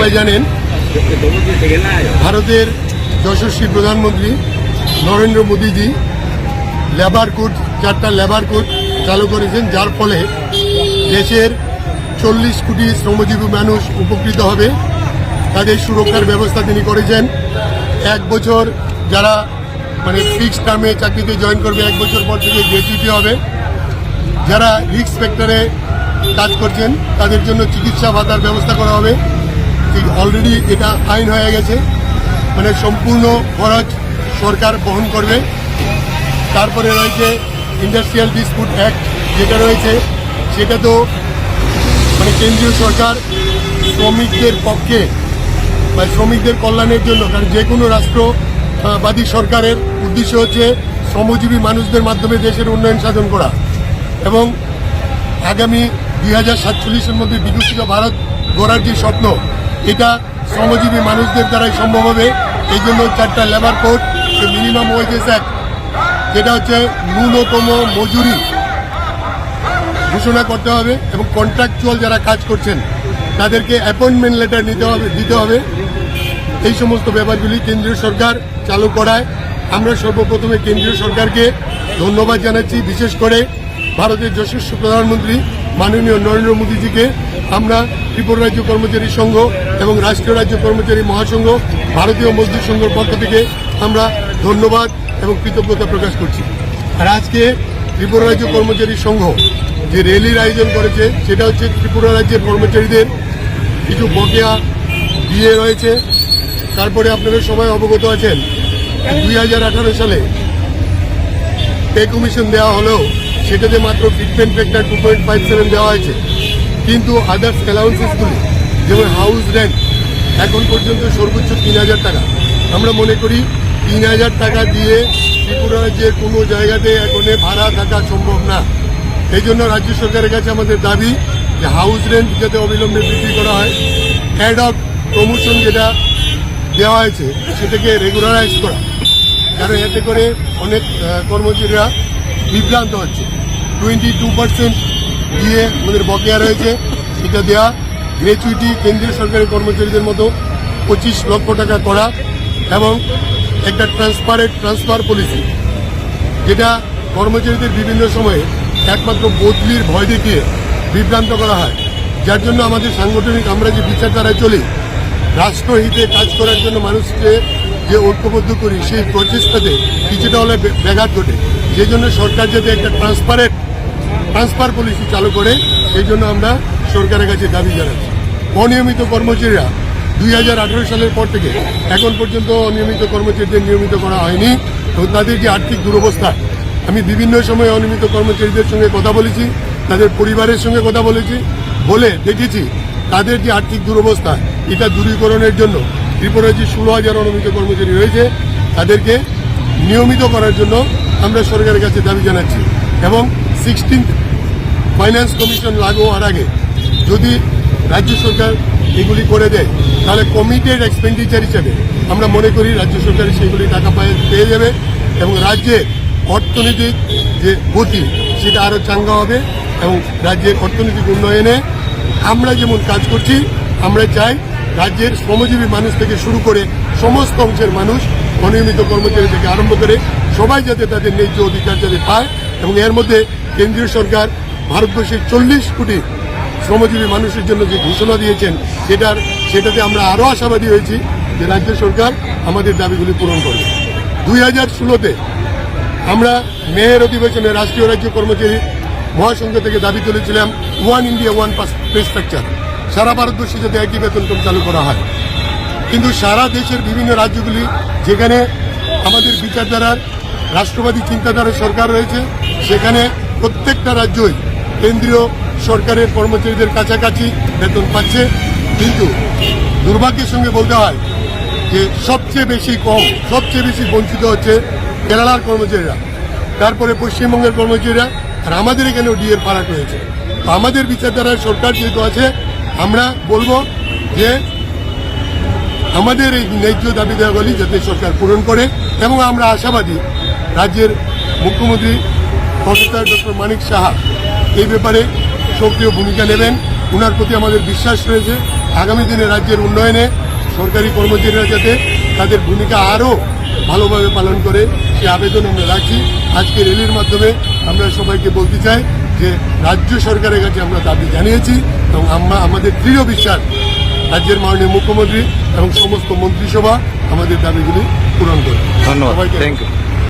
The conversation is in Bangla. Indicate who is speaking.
Speaker 1: সবাই জানেন, ভারতের যশস্বী প্রধানমন্ত্রী নরেন্দ্র মোদীজি লেবার কোড চারটা লেবার কোড চালু করেছেন, যার ফলে দেশের চল্লিশ কোটি শ্রমজীবী মানুষ উপকৃত হবে। তাদের সুরক্ষার ব্যবস্থা তিনি করেছেন। এক বছর যারা মানে ফিক্সড টার্মে চাকরিতে জয়েন করবে, এক বছর পর থেকে গ্র্যাচুইটি হবে। যারা রিক্স ফ্যাক্টরে কাজ করছেন, তাদের জন্য চিকিৎসা ভাতার ব্যবস্থা করা হবে। অলরেডি এটা আইন হয়ে গেছে। মানে সম্পূর্ণ খরচ সরকার বহন করবে। তারপরে রয়েছে ইন্ডাস্ট্রিয়াল ডিসপুট অ্যাক্ট যেটা রয়েছে, সেটা তো মানে কেন্দ্রীয় সরকার শ্রমিকদের পক্ষে বা শ্রমিকদের কল্যাণের জন্য, কারণ যে কোনো রাষ্ট্রবাদী সরকারের উদ্দেশ্য হচ্ছে শ্রমজীবী মানুষদের মাধ্যমে দেশের উন্নয়ন সাধন করা। এবং আগামী দুই হাজার সাতচল্লিশের মধ্যে বিকশিত ভারত গড়ার যে স্বপ্ন এটা শ্রমজীবী মানুষদের দ্বারাই সম্ভব হবে। এই জন্য চারটা labour code minimum wages act যেটা হচ্ছে ন্যূনতম মজুরি ঘোষণা করতে হবে এবং কন্ট্রাকচুয়াল যারা কাজ করছেন, তাদেরকে অ্যাপয়েন্টমেন্ট লেটার নিতে হবে, দিতে হবে। এই সমস্ত ব্যাপারগুলি কেন্দ্রীয় সরকার চালু করায়। আমরা সর্বপ্রথমে কেন্দ্রীয় সরকারকে ধন্যবাদ জানাচ্ছি, বিশেষ করে ভারতের যশস্বী প্রধানমন্ত্রী মাননীয় নরেন্দ্র মোদীজিকে আমরা ত্রিপুরা রাজ্য কর্মচারী সংঘ এবং রাষ্ট্রীয় রাজ্য কর্মচারী মহাসংঘ, ভারতীয় মজদুর সংঘের পক্ষ থেকে আমরা ধন্যবাদ এবং কৃতজ্ঞতা প্রকাশ করছি। আর আজকে ত্রিপুরা রাজ্য কর্মচারী সংঘ যে র্যালির আয়োজন করেছে, সেটা হচ্ছে ত্রিপুরা রাজ্যের কর্মচারীদের কিছু বকেয়া দিয়ে রয়েছে। তারপরে আপনারা সবাই অবগত আছেন, দুই হাজার আঠারো সালে পে কমিশন দেওয়া হলেও সেটাতে মাত্র fitment factor two point five seven দেওয়া হয়েছে। কিন্তু আদার্স অ্যালাউন্সেসগুলি যেমন হাউস রেন্ট এখন পর্যন্ত সর্বোচ্চ তিন হাজার টাকা। আমরা মনে করি তিন হাজার টাকা দিয়ে ত্রিপুরা রাজ্যের কোনো জায়গাতে এখন ভাড়া থাকা সম্ভব না। এই জন্য রাজ্য সরকারের কাছে আমাদের দাবি যে হাউস রেন্ট যাতে অবিলম্বে বৃদ্ধি করা হয়। অ্যাড অফ প্রমোশন যেটা দেওয়া হয়েছে, সেটাকে রেগুলারাইজ করা। কারণ এতে করে অনেক কর্মচারীরা বিভ্রান্ত হচ্ছে। টোয়েন্টি টু পার্সেন্ট দিয়ে আমাদের বকেয়া রয়েছে। সেটা দেওয়া গ্র্যাচুইটি কেন্দ্রীয় সরকারি কর্মচারীদের মতো পঁচিশ লক্ষ টাকা করা এবং একটা ট্রান্সপারেন্ট ট্রান্সফার পলিসি যেটা কর্মচারীদের বিভিন্ন সময়ে একমাত্র বদলির ভয় দেখিয়ে বিভ্রান্ত করা হয়। যার জন্য আমাদের সাংগঠনিক, আমরা যে বিচারধারায় চলি, রাষ্ট্রহিতে কাজ করার জন্য মানুষকে যে ঐক্যবদ্ধ করি, সেই প্রচেষ্টাতে কিছুটা হলে ব্যাঘাত ঘটে। সেই জন্য সরকার যাতে একটা ট্রান্সপারেন্ট ট্রান্সফার পলিসি চালু করে, সেই জন্য আমরা সরকারের কাছে দাবি জানাচ্ছি। অনিয়মিত কর্মচারীরা দুই হাজার আঠারো সালের পর থেকে এখন পর্যন্ত অনিয়মিত কর্মচারীদের নিয়মিত করা হয়নি। এবং তাদের যে আর্থিক দুরবস্থা, আমি বিভিন্ন সময় অনিয়মিত কর্মচারীদের সঙ্গে কথা বলেছি, তাদের পরিবারের সঙ্গে কথা বলেছি, বলে দেখেছি তাদের যে আর্থিক দুরবস্থা, এটা দূরীকরণের জন্য ত্রিপুরায় যে ষোলো হাজার অনিয়মিত কর্মচারী রয়েছে, তাদেরকে নিয়মিত করার জন্য আমরা সরকারের কাছে দাবি জানাচ্ছি। এবং সিক্সটিন ফাইন্যান্স কমিশন লাগু হওয়ার আগে যদি রাজ্য সরকার এগুলি করে দেয় তাহলে কমিটেড এক্সপেন্ডিচার হিসেবে আমরা মনে করি রাজ্য সরকার সেগুলি টাকা পায়, পেয়ে যাবে এবং রাজ্যের অর্থনৈতিক যে গতি, সেটা আরও চাঙ্গা হবে এবং রাজ্যের অর্থনৈতিক উন্নয়নে আমরা যেমন কাজ করছি, আমরা চাই রাজ্যের শ্রমজীবী মানুষ থেকে শুরু করে সমস্ত অংশের মানুষ অনিয়মিত কর্মচারী থেকে আরম্ভ করে সবাই যাতে তাদের ন্যায্য অধিকার যাতে পায় এবং এর মধ্যে কেন্দ্রীয় সরকার ভারতবর্ষের চল্লিশ কোটি শ্রমজীবী মানুষের জন্য যে ঘোষণা দিয়েছেন, সেটার, সেটাতে আমরা আরও আশাবাদী হয়েছি যে রাজ্য সরকার আমাদের দাবিগুলি পূরণ করবে। দুই হাজার ষোলোতে আমরা মেয়ের অধিবেশনে রাষ্ট্রীয় রাজ্য কর্মচারী মহাসংঘ থেকে দাবি তুলেছিলাম, one India, one pay structure. সারা ভারতবর্ষে যাতে একই বেতনক্রম চালু করা হয়। কিন্তু সারা দেশের বিভিন্ন রাজ্যগুলি যেখানে আমাদের বিচারধারার, রাষ্ট্রবাদী চিন্তাধারার সরকার রয়েছে, সেখানে প্রত্যেকটা রাজ্যই কেন্দ্রীয় সরকারের কর্মচারীদের কাছাকাছি বেতন পাচ্ছে। কিন্তু দুর্ভাগ্যের সঙ্গে বলতে হয় যে সবচেয়ে বেশি কম, সবচেয়ে বেশি বঞ্চিত হচ্ছে কেরালার কর্মচারীরা। তারপরে পশ্চিমবঙ্গের কর্মচারীরা, আর আমাদের এখানেও ডিএর ফারাক রয়েছে তো আমাদের বিচারধারায় সরকার যেহেতু আছে, আমরা বলব যে আমাদের এই ন্যায্য দাবি দেওয়াগুলি যাতে সরকার পূরণ করে এবং আমরা আশাবাদী রাজ্যের মুখ্যমন্ত্রী প্রফেসর ডক্টর মানিক সাহা এই ব্যাপারে সক্রিয় ভূমিকা নেবেন। ওনার প্রতি আমাদের বিশ্বাস রয়েছে। আগামী দিনে রাজ্যের উন্নয়নে সরকারি কর্মচারীরা যাতে তাদের ভূমিকা আরও ভালোভাবে পালন করে সে আবেদন আমরা রাখি আজকে রেলির মাধ্যমে আমরা সবাইকে বলতে চাই যে রাজ্য সরকারের কাছে আমরা দাবি জানিয়েছি এবং আমরা আমাদের দৃঢ় বিশ্বাস রাজ্যের মাননীয় মুখ্যমন্ত্রী এবং সমস্ত মন্ত্রিসভা আমাদের দাবিগুলি পূরণ করবে।
Speaker 2: ধন্যবাদ। Thank you